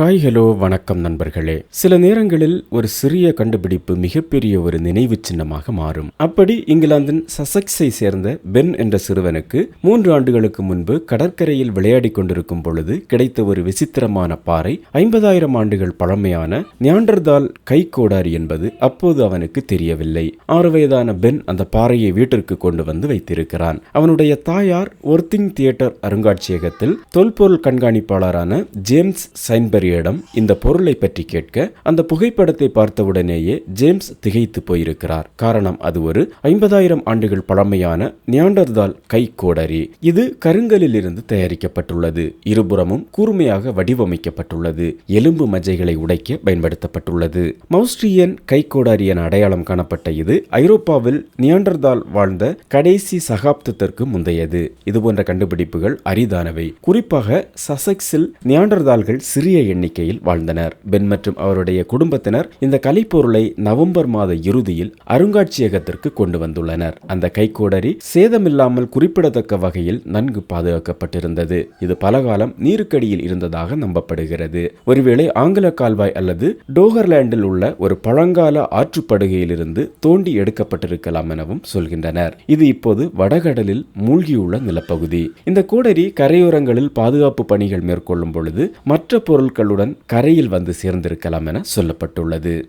Hi hello வணக்கம் நண்பர்களே. சில நேரங்களில் ஒரு சிறிய கண்டுபிடிப்பு மிகப்பெரிய ஒரு நினைவு சின்னமாக மாறும். அப்படி இங்கிலாந்தின் சசக்ஸை சேர்ந்த பென் என்ற சிறுவனுக்கு மூன்று ஆண்டுகளுக்கு முன்பு கடற்கரையில் விளையாடிக் கொண்டிருக்கும் பொழுது கிடைத்த ஒரு விசித்திரமான பாறை ஐம்பதாயிரம் ஆண்டுகள் பழமையான ஞாண்டர்தால் கை கோடாரி என்பது அப்போது அவனுக்கு தெரியவில்லை. ஆறு வயதான பென் அந்த பாறையை வீட்டிற்கு கொண்டு வந்து வைத்திருக்கிறான். அவனுடைய தாயார் ஒர்த்திங் தியேட்டர் அருங்காட்சியகத்தில் தொல்பொருள் கண்காணிப்பாளரான ஜேம்ஸ் சைன்பெரியிடம் இந்த பொருளை பற்றி கேட்க அந்த புகைப்படத்தை பார்த்தவுடனேயே ஜேம்ஸ் திகைத்து போயிருக்கிறார். காரணம் அது ஒரு ஐம்பதாயிரம் ஆண்டுகள் பழமையான நியாண்டர்தால் கைக்கோடரி இது கருங்கலில் இருந்து தயாரிக்கப்பட்டுள்ளது. இருபுறமும் கூர்மையாக வடிவமைக்கப்பட்டுள்ளது. எலும்பு மஜைகளை உடைக்க பயன்படுத்தப்பட்டுள்ளது. மௌஸ்ட்ரியன் கைக்கோடாரி என அடையாளம் காணப்பட்ட இது ஐரோப்பாவில் நியாண்டர்தால் வாழ்ந்த கடைசி சகாப்தத்திற்கு முந்தையது. இதுபோன்ற கண்டுபிடிப்புகள் அரிதானவை. குறிப்பாக சசெக்ஸில் நியாண்டர்தால்கள் சிறிய எண்ணிக்கையில் வாழ்ந்தனர். பென் மற்றும் அவருடைய குடும்பத்தினர் இந்த கலைப்பொருளை நவம்பர் மாத இறுதியில் அருங்காட்சியகத்திற்கு கொண்டு வந்துள்ளனர். அந்த கைக்கோடரி சேதமில்லாமல் குறிப்பிடத்தக்க வகையில் நன்கு பாதுகாக்கப்பட்டிருந்தது. இது பலகாலம் நீருக்கடியில் இருந்ததாக நம்பப்படுகிறது. ஒருவேளை ஆங்கில கால்வாய் அல்லது டோகர்லாண்டில் உள்ள ஒரு பழங்கால ஆற்றுப்படுகையிலிருந்து தோண்டி எடுக்கப்பட்டிருக்கலாம் எனவும் சொல்கின்றனர். இது இப்போது வடகடலில் மூழ்கியுள்ள நிலப்பகுதி. இந்த கோடரி கரையோரங்களில் பாதுகாப்பு பணிகள் மேற்கொள்ளும் பொழுது மற்ற பொருட்களுடன் கரையில் வந்து சேர்ந்திருக்கலாம் என சொல்லப்பட்டுள்ளது.